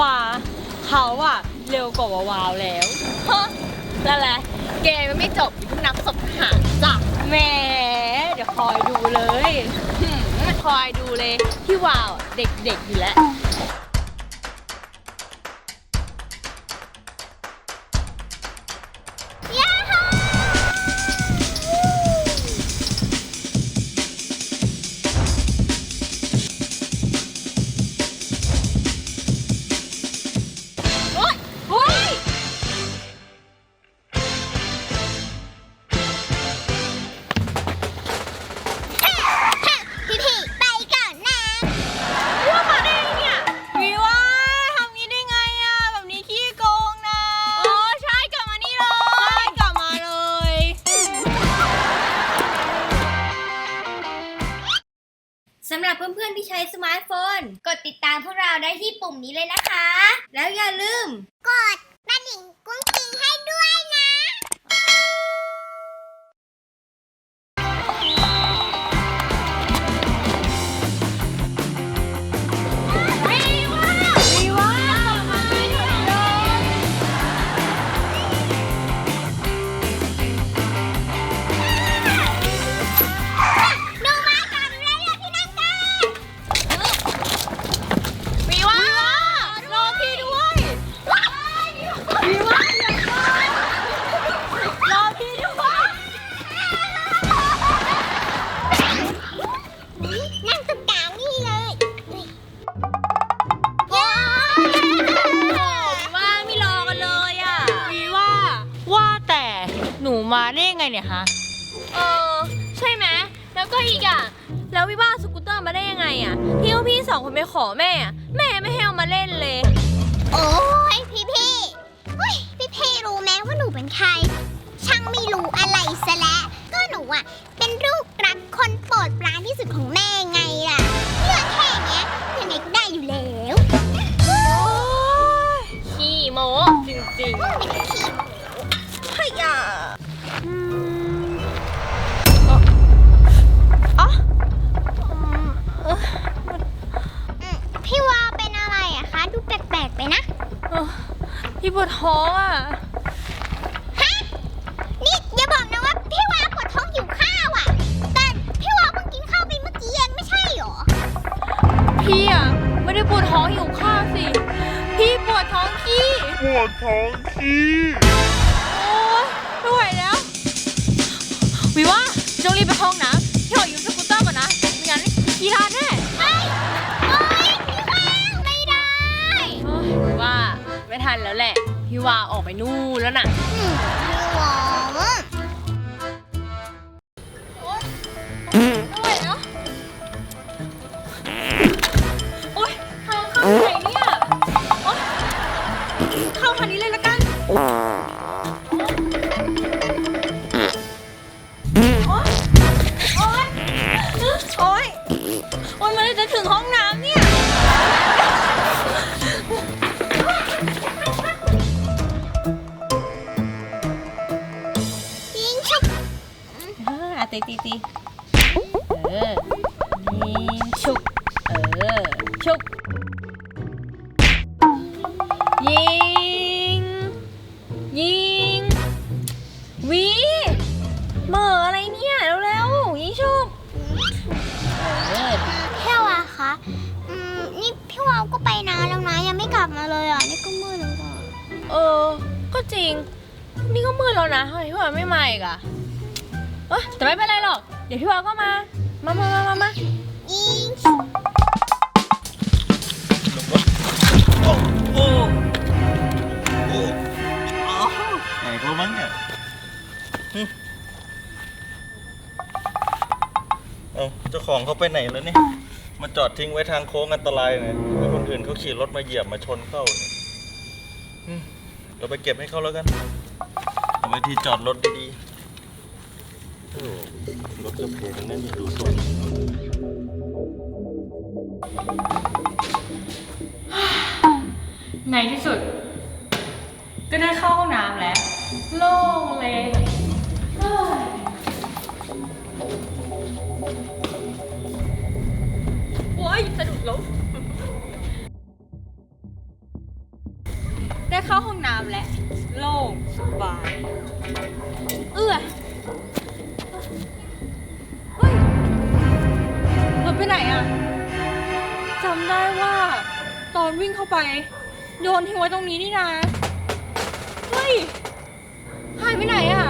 ว่าเขาอะเร็วกว่าวาวแล้วฮะนั่นแหละเกมมันไม่จบอยู่าเพิ่งนับศพหารจ้ะแหมเดี๋ยวคอยดูเลยหืมคอยดูเลย ที่วาวอะเด็กๆอยู่แล้ว เออ ใช่ไหมแล้วก็อีกอะแล้ววิว่าสกูตเตอร์มาได้ยังไงอะที่ว่าพี่สองคนไปขอแม่อะแม่ไม่ให้เอามาเล่นเลย โอ้ยพี่พี่เฮ้ยพี่พี่รู้ไหมว่าหนูเป็นใคร ช่างไม่รู้อะไรซะแล้วก็หนูอะ เป็นลูกรักคนโปรดปรานที่สุดของแม่ไงล่ะเรื่องแค่เนี้ยยังไงก็ได้อยู่แล้วขี้โมจริงๆให้ยาอืมพี่วาเป็นอะไรอะคะ ดูแปลกๆไปนะ พี่ปวดท้องอะ ฮะ นี่อย่าบอกนะว่าพี่วาปวดท้องหิวข้าวอะแต่พี่วาเพิ่งกินข้าวไปเมื่อกี้เองไม่ใช่หรอ พี่อะไม่ได้ปวดท้องหิวข้าวสิ พี่ปวดท้องขี้ปวดท้องขี้โอ๊ยไม่ไหวแล้ว วิว่าจงรีบไปห้องน้ำพี่ขอยืมสกูตเตอร์ก่อนนะไม่งั้นขี้ราด ทันแล้วแหละ พี่ว่าออกไปนู่นแล้วน่ะ ตีตีตีเออยิงชุบเออ ชุบ ยิง ยิง วีเหม่ออะไรเนี่ยเร็วๆยิงชุบ เออ พี่วาคะอืมนี่พี่วาก็ไปนานแล้วนะยังไม่กลับมาเลยอะนี่ก็มืดแล้วอะเออ ก็จริง นี่ก็มืดแล้วนะทำไมพี่ว่าไม่มาอีกอะ เอ้ยแต่ไม่เป็นไรหรอก เดี๋ยวพี่ว่าก็มา มามามามามาโอ้โอ้โอ้ไหนเขาบ้งเนี่ยเอ้าเจ้าของเขาไปไหนแล้วเนี่ย มาจอดทิ้งไว้ทางโค้งอันตรายเนี่ยแล้วคนอื่นเขาขี่รถมาเหยียบมาชนเข้าเนี่ยหึเราไปเก็บให้เขาแล้วกันเอาไว้ที่จอดรถดีๆโอ้รถกระเพงนั่นนี่ดูสวย ในที่สุด ก็ได้เข้าห้องน้ำแล้ว โล่งเลยเฮ้ยโอ้ยสะดุดล้มำได้ว่า ตอนวิ่งเข้าไป โยนทิ้งไว้ตรงนี้นี่นะเฮ้ยหายไปไหนอะ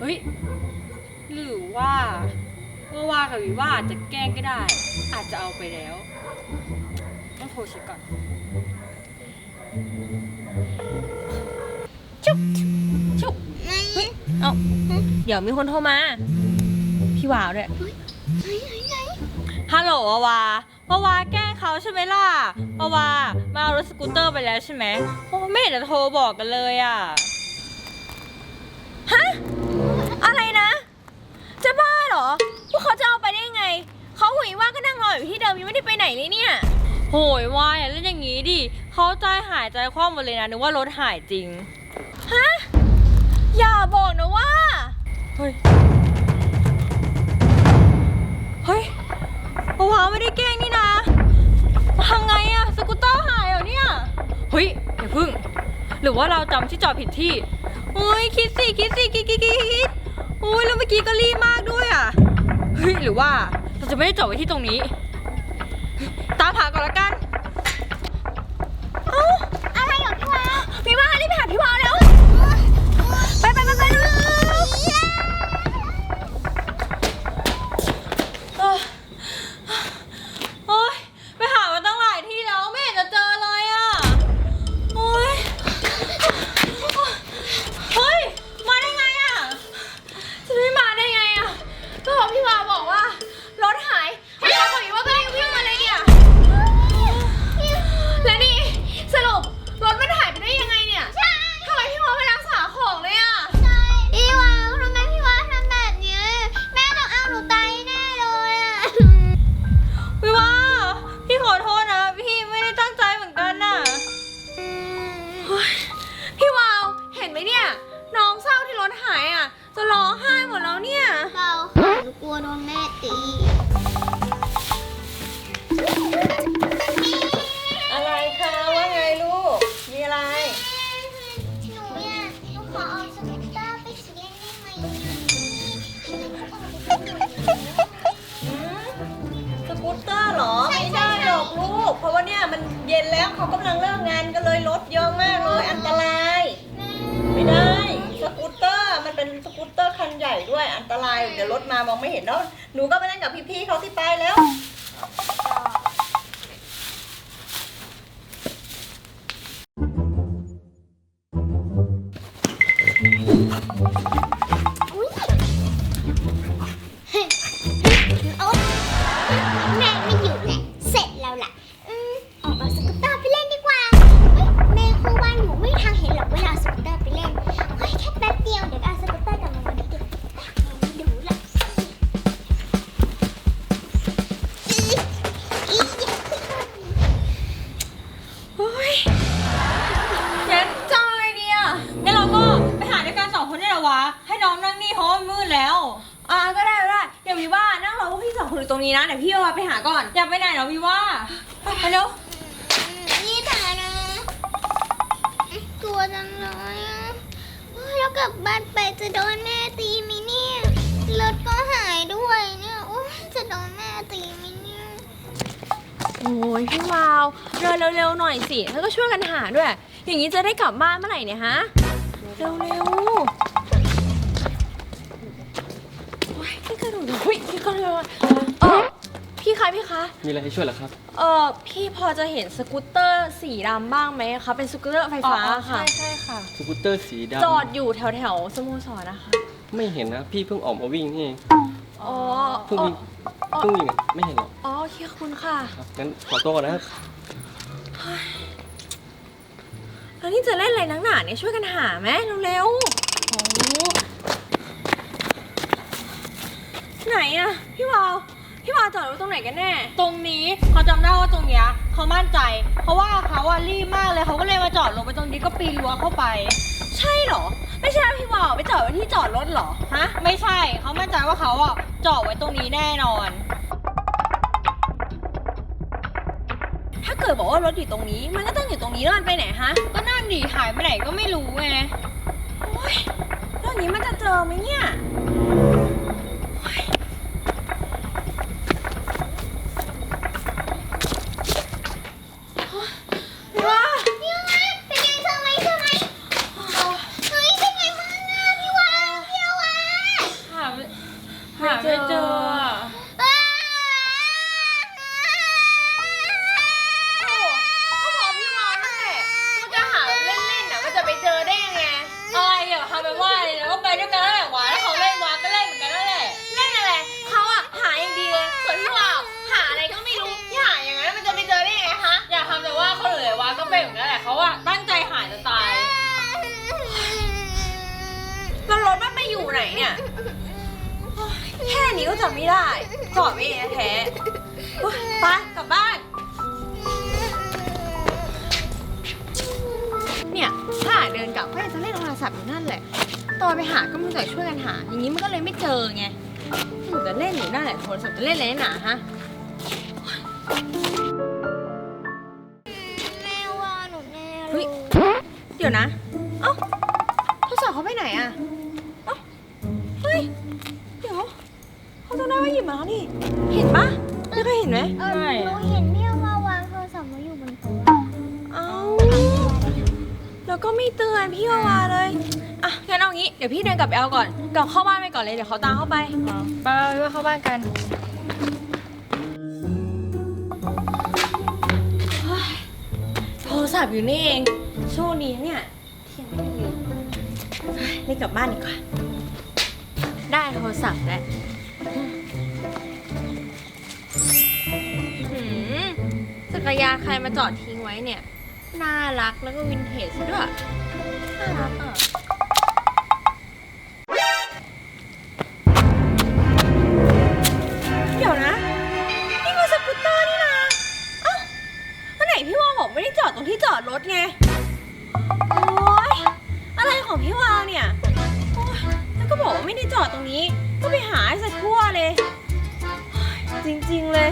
เฮ้ยหรือว่าว่าว่ากับวิว่าอาจจะแกล้งก็ได้ อาจจะเอาไปแล้วต้องโทรเช็คก่อนชุบชุบเฮ้ยเอาเดี๋ยวมีคนโทรมา พี่วาวด้วยฮัลโหลวาวา วาวาแกล้งเขาใช่ไหมล่ะวาวามาเอารถสกูตเตอร์ไปแล้วใช่ไหมโอ้ไม่เห็นจะโทรบอกกันเลยอะ ฮะ อะไรนะ จะบ้าเหรอ พวกเขาจะเอาไปได้ไง เขาหุยว่าก็นั่งรออยู่ที่เดิมยังไม่ได้ไปไหนเลยเนี่ย โหยวายอย่าเล่นอย่างนี้ดิเขาใจหายใจคว่ำหมดเลยนะนึกว่ารถหายจริง ฮะ อย่าบอกนะว่า เฮ้ย เฮ้ย ว้าวาไม่ได้แกล้งนี่นะทำไงอะสกูตเตอร์หายเหรอเนี่ยเฮ้ยอย่าพึ่ง หรือว่าเราจำที่จอดผิดที่เฮ้ยคิดสิคิดสิคิดคิดคิดคิดโอ้ยแล้วเมื่อกี้ก็รีบมากด้วยอะเฮ้ยหรือว่าเราจะไม่ได้จอดไว้ที่ตรงนี้ มันเย็นแล้วเขากำลังเลิกงานก็เลยรถเยอะมากเลยอันตราย ไม่ได้ สกูตเตอร์มันเป็นสกูตเตอร์คันใหญ่ด้วยอันตรายเดี๋ยวรถมามองไม่เห็นเนาะหนูก็ไปเล่นกับพี่ๆเขาที่ไปแล้ว ตรงนี้นะเดี๋ยวพี่เอาไปหาก่อนอยากไปไหนเหรอวิว่าไปไปเร็วนี่ถ่ายนะกลัวจังเลยอะเฮ้ยแล้วกลับบ้านไปจะโดนแม่ตีไหมเนี่ยรถก็หายด้วยเนี่ยโอ้ยจะโดนแม่ตีไหมเนี่ยโอ้ยพี่วาวเดินเร็วๆหน่อยสิแล้วก็ช่วยกันหาด้วย อย่างนี้จะได้กลับบ้านเมื่อไหร่เนี่ยฮะเร็วๆโอ้ยพี่กระโดดเฮ้ยพี่กระโดด เออพี่คะพี่คะมีอะไรให้ช่วยเหรอครับ เออพี่พอจะเห็นสกูตเตอร์สีดำบ้างไหมคะเป็นสกูตเตอร์ไฟฟ้าค่ะ ใช่ค่ะ สกูตเตอร์สีดำจอดอยู่แถวๆสโมสรนะคะ ไม่เห็นนะ พี่เพิ่งออกมาวิ่งนี่เองอ๋อเพิ่งอ๋อวิ่งเพิ่งวิ่งอะไม่เห็นหรอกอ๋อโอเคขอบคุณค่ะ ครับงั้นขอตัวก่อนนะครับ แล้วนี่จะเล่นอะไรนักหนาเนี่ยช่วยกันหาไหมเร็วๆโอ้ไหนอะพี่วาว พี่วาจอดรถตรงไหนกันแน่ ตรงนี้เขาจำได้ว่าตรงเนี้ยเขามั่นใจ เพราะว่าเขาอะรีบมากเลยเขาก็เลยมาจอดลงไปตรงนี้ก็ปีนรั้วเข้าไป ใช่เหรอ ไม่ใช่ว่าพี่วาไปจอดไว้ที่จอดรถเหรอฮะไม่ใช่เขามั่นใจว่าเขาอะจอดไว้ตรงนี้แน่นอน ถ้าเกิดบอกว่ารถอยู่ตรงนี้ มันก็ต้องอยู่ตรงนี้แล้วมันไปไหนฮะก็นั่นดิหายไปไหนก็ไม่รู้ไงโอ้ยแล้วองนี้มันจะเจอไหมเนี่ย แค่นี้ก็จำไม่ได้จอดไม่แท้ๆโอ๊ยไปกลับบ้าน เนี่ยถ้าเดินกลับก็ยังจะเล่นโทรศัพท์อยู่นั่นแหละตอนไปหาก็ไมันจะช่วยกันหา อย่างนี้มันก็เลยไม่เจอไงหนูจะเล่นอยู่นั่นแหละโทรศัพท์จะเล่นอะไรหนาฮะ แม่ว่าหนูแน่เฮ้ย เดี๋ยวนะ เอ้าโทรศัพท์เขาไปไหนอะ หยิบมาแล้วนี่ เห็นปะไม่เคยเห็นไหมเออหนูเห็นเนี่ยว่าวางโทรศัพท์ไว้อยู่บนโต๊ะเอ้าแล้วก็ไม่เตือนพี่วาวาเลยอะงั้นเอางี้เดี๋ยวพี่เดินกลับไปเอาก่อนกลับเข้าบ้านไปก่อนเลยเดี๋ยวเขาตามเข้าไป ไปไปเข้าบ้านกัน โทรศัพท์อยู่นี่เองโชคดีนะเนี่ยเที่ยงไม่ลืมเล่นกลับบ้านดีกว่า ได้โทรศัพท์แล้ว รยานใครมาจอดทิ้งไว้เนี่ย น่ารักแล้วก็วินเทจซะด้วย น่ารักอะ เดี๋ยวนะ นี่มันสกูตเตอร์นี่นะเอ้าวันไหนพี่วาวบอกไม่ได้จอดตรงที่จอดรถไง โอ๊ย อะไรของพี่วาวเนี่ย โอ๊ยแล้วก็บอกว่าไม่ได้จอดตรงนี้ ก็ไปหาให้สักทั่วเลยโอ๊ยจริงๆเลย